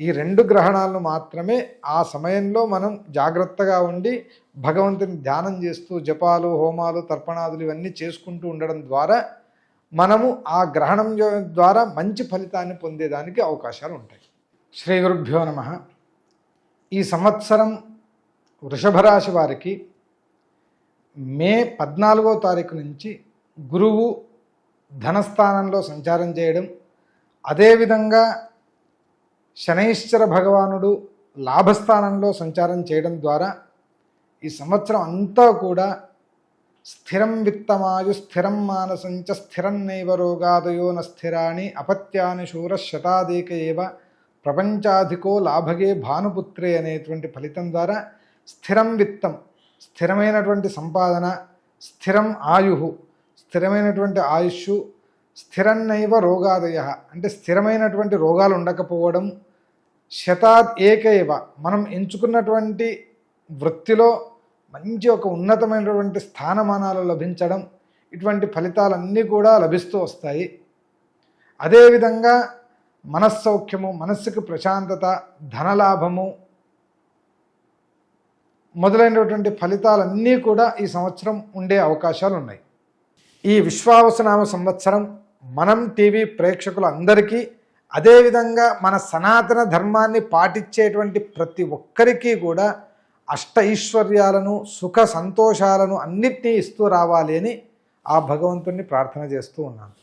ఈ రెండు గ్రహణాలను మాత్రమే ఆ సమయంలో మనం జాగ్రత్తగా ఉండి భగవంతుని ధ్యానం చేస్తూ జపాలు హోమాలు తర్పణాదులు ఇవన్నీ చేసుకుంటూ ఉండడం ద్వారా మనము ఆ గ్రహణం ద్వారా మంచి ఫలితాన్ని పొందేదానికి అవకాశాలు ఉంటాయి. శ్రీ గురుభ్యో నమ. ఈ సంవత్సరం వృషభరాశి వారికి మే పద్నాలుగో తారీఖు నుంచి గురువు ధనస్థానంలో సంచారం చేయడం అదేవిధంగా శనైశ్చర భగవానుడు లాభస్థానంలో సంచారం చేయడం ద్వారా ఈ సంవత్సరం అంతా కూడా స్థిరం విత్తమాయు స్థిరం మానసంచ స్థిరం నైవ రోగాదయో న స్థిరాణి అపత్యాని శూర శతాధిక ఏవ ప్రపంచాధికో లాభగే భానుపుత్రే అనేటువంటి ఫలితం ద్వారా స్థిరం విత్తం స్థిరమైనటువంటి సంపాదన స్థిరం ఆయు స్థిరమైనటువంటి ఆయుష్ స్థిరన్నైవ రోగాదయ. అంటే స్థిరమైనటువంటి రోగాలు ఉండకపోవడం శతాద్ ఏకైవ. మనం ఎంచుకున్నటువంటి వృత్తిలో మంచి ఒక ఉన్నతమైనటువంటి స్థానమానాలు లభించడం ఇటువంటి ఫలితాలన్నీ కూడా లభిస్తూ వస్తాయి. అదేవిధంగా మనస్సౌఖ్యము మనస్సుకు ప్రశాంతత ధనలాభము మొదలైనటువంటి ఫలితాలన్నీ కూడా ఈ సంవత్సరం ఉండే అవకాశాలు ఉన్నాయి ఈ విశ్వావసనామ సంవత్సరం మనం టీవీ ప్రేక్షకులందరికీ అదేవిధంగా మన సనాతన ధర్మాన్ని పాటించేటువంటి ప్రతి ఒక్కరికి కూడా అష్ట ఐశ్వర్యాలను సుఖ సంతోషాలను అన్నిటినీ ఇస్తూ రావాలి అని ఆ భగవంతుణ్ణి ప్రార్థన చేస్తూ ఉన్నాను.